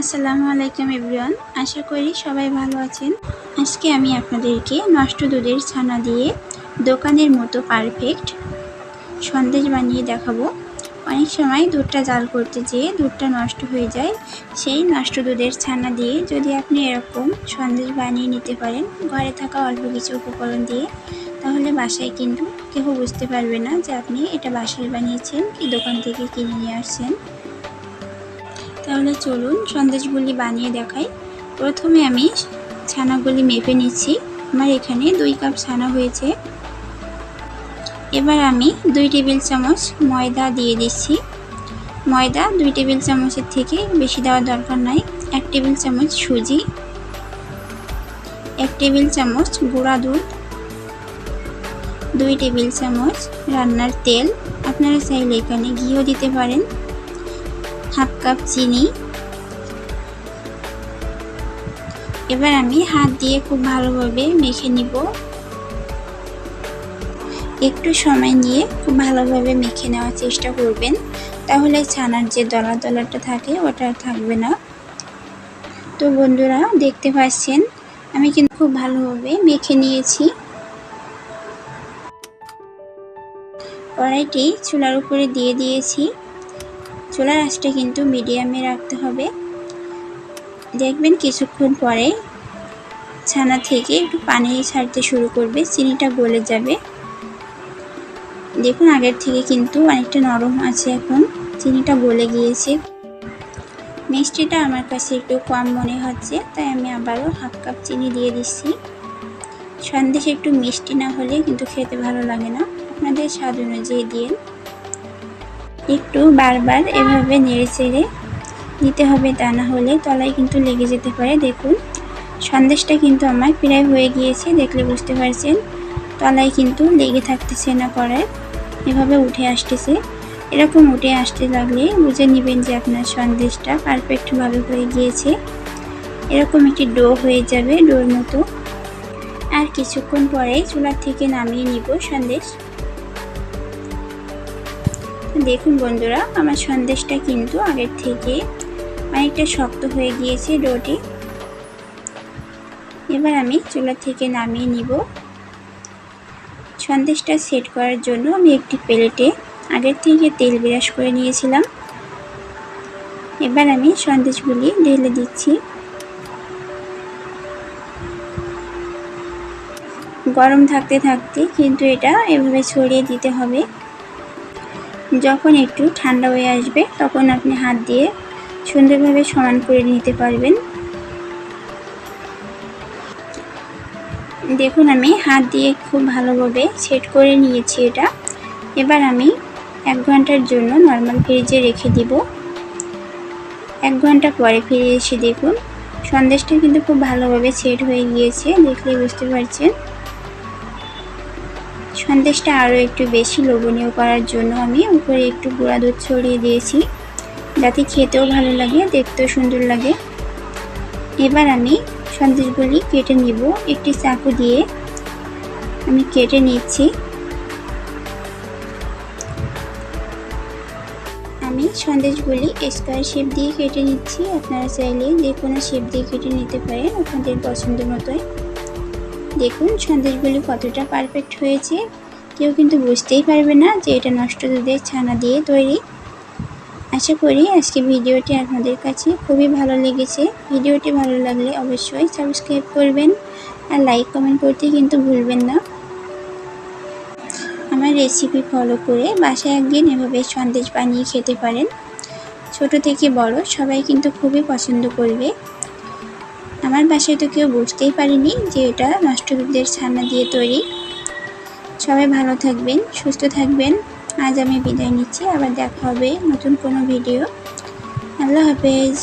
আসসালামু আলাইকুম এভরিওয়ান, আশা করি সবাই ভালো আছেন। আজকে আমি আপনাদেরকে নষ্ট দুধের ছানা দিয়ে দোকানের মতো পারফেক্ট সন্দেশ বানিয়ে দেখাবো। অনেক সময় দুধটা জাল করতে যেয়ে দুধটা নষ্ট হয়ে যায়, সেই নষ্ট দুধের ছানা দিয়ে যদি আপনি এরকম সন্দেশ বানিয়ে নিতে পারেন, ঘরে থাকা অল্প কিছু উপকরণ দিয়ে, তাহলে বাসায় কিন্তু কেউ বুঝতে পারবে না যে আপনি এটা বাসায় বানিয়েছেন, কি দোকান থেকে কিনে নিয়ে আসছেন। তাহলে চলুন সন্দেশগুলি বানিয়ে দেখাই। প্রথমে আমি ছানাগুলি মেপে নিচ্ছি। আমার এখানে দুই কাপ ছানা হয়েছে। এবার আমি দুই টেবিল চামচ ময়দা দিয়ে দিচ্ছি। ময়দা দুই টেবিল চামচের থেকে বেশি দেওয়ার দরকার নাই। এক টেবিল চামচ সুজি। এক টেবিল চামচ গুঁড়া দুধ। দুই টেবিল চামচ রান্নার তেল। আপনারা চাইলে এখানে ঘিও দিতে পারেন। হাফ কাপ চিনি। এবার আমি হাত দিয়ে খুব ভালোভাবে মেখে নিব। একটু সময় নিয়ে খুব ভালোভাবে মেখে নেওয়ার চেষ্টা করবেন। তাহলে ছানার যে দলা দলাটা থাকে, ওটা থাকবে না। তো বন্ধুরা, দেখতে পাচ্ছেন, আমি কিন্তু খুব ভালোভাবে মেখে নিয়েছি। কড়াইটি চুলার উপরে দিয়ে দিয়েছি। চুলার আঁচটা কিন্তু মিডিয়ামে রাখতে হবে। দেখবেন কিছুক্ষণ পরে ছানা থেকে একটু পানি ছাড়তে শুরু করবে, চিনিটা গলে যাবে। দেখুন আগের থেকে কিন্তু অনেকটা নরম আছে এখন, চিনিটা গলে গিয়েছে। মিষ্টিটা আমার কাছে একটু কম মনে হচ্ছে, তাই আমি আবারও হাফ কাপ চিনি দিয়ে দিচ্ছি। সন্দেশ একটু মিষ্টি না হলে কিন্তু খেতে ভালো লাগে না। আপনাদের স্বাদ অনুযায়ী দিয়ে একটু বারবার এভাবে নেড়ে চেড়ে দিতে হবে তা না হলে তলায় কিন্তু লেগে যেতে পারে। দেখুন, সন্দেশটা কিন্তু আমার প্রায় হয়ে গিয়েছে, দেখলে বুঝতে পারছেন। তলায় কিন্তু লেগে থাকতেছে না করায় এভাবে উঠে আসতেছে। এরকম উঠে আসতে লাগলে বুঝে নেবেন যে আপনার সন্দেশটা পারফেক্টভাবে হয়ে গিয়েছে। এরকম একটি ডো হয়ে যাবে ডোর মতো। আর কিছুক্ষণ পরে চুলার থেকে নামিয়ে নিব সন্দেশ। দেখুন বন্ধুরা, আমার সন্দেশটা কিন্তু আগের থেকে অনেকটা শক্ত হয়ে গিয়েছে ডোটি। এবার আমি চুলা থেকে নামিয়ে নিব। সন্দেশটা সেট করার জন্য আমি একটি প্লেটে আগের থেকে তেল বিরাস করে নিয়েছিলাম। এবার আমি সন্দেশগুলি ঢেলে দিচ্ছি। গরম থাকতে থাকতে কিন্তু এটা এভাবে ছড়িয়ে দিতে হবে। যখন একটু ঠান্ডা হয়ে আসবে, তখন আপনি হাত দিয়ে সুন্দরভাবে সমান করে নিতে পারবেন। দেখুন, আমি হাত দিয়ে খুব ভালোভাবে সেট করে নিয়েছি এটা। এবার আমি এক ঘণ্টার জন্য নর্মাল ফ্রিজে রেখে দিব। এক ঘণ্টা পরে ফিরে এসে দেখুন, সন্দেশটা কিন্তু খুব ভালোভাবে সেট হয়ে গিয়েছে, দেখলে বুঝতে পারছেন। সন্দেশটা আরও একটু বেশি লোভনীয় করার জন্য আমি উপরে একটু গুঁড়া দুধ ছড়িয়ে দিয়েছি। যাতে খেতেও ভালো লাগে, দেখতেও সুন্দর লাগে। এবার আমি সন্দেশগুলি কেটে নিব। একটি চাকু দিয়ে আমি কেটে নিচ্ছি। আমি সন্দেশগুলি স্কোয়ার শেপ দিয়ে কেটে নিচ্ছি। আপনারা চাইলে যে কোনো শেপ দিয়ে কেটে নিতে পারেন আপনাদের পছন্দ মতোই। দেখুন, সন্দেশগুলি কতটা পারফেক্ট হয়েছে। কেউ কিন্তু বুঝতেই পারবে না যে এটা নষ্ট দুধের ছানা দিয়ে তৈরি। আশা করি আজকে ভিডিওটি আপনাদের কাছে খুবই ভালো লেগেছে। ভিডিওটি ভালো লাগলে অবশ্যই সাবস্ক্রাইব করবেন আর লাইক কমেন্ট করতে কিন্তু ভুলবেন না। আমার রেসিপি ফলো করে বাসায় একদিন এভাবে সন্দেশ বানিয়ে খেতে পারেন। ছোট থেকে বড় সবাই কিন্তু খুবই পছন্দ করবে। আমার বাসায় তো কেউ বুঝতেই পারিনি যে এটা নষ্টবিদদের ছানা দিয়ে তৈরি। সবাই ভালো থাকবেন, সুস্থ থাকবেন। আজ আমি বিদায় নিচ্ছি, আবার দেখা হবে নতুন কোনো ভিডিও। আল্লাহ হাফেজ।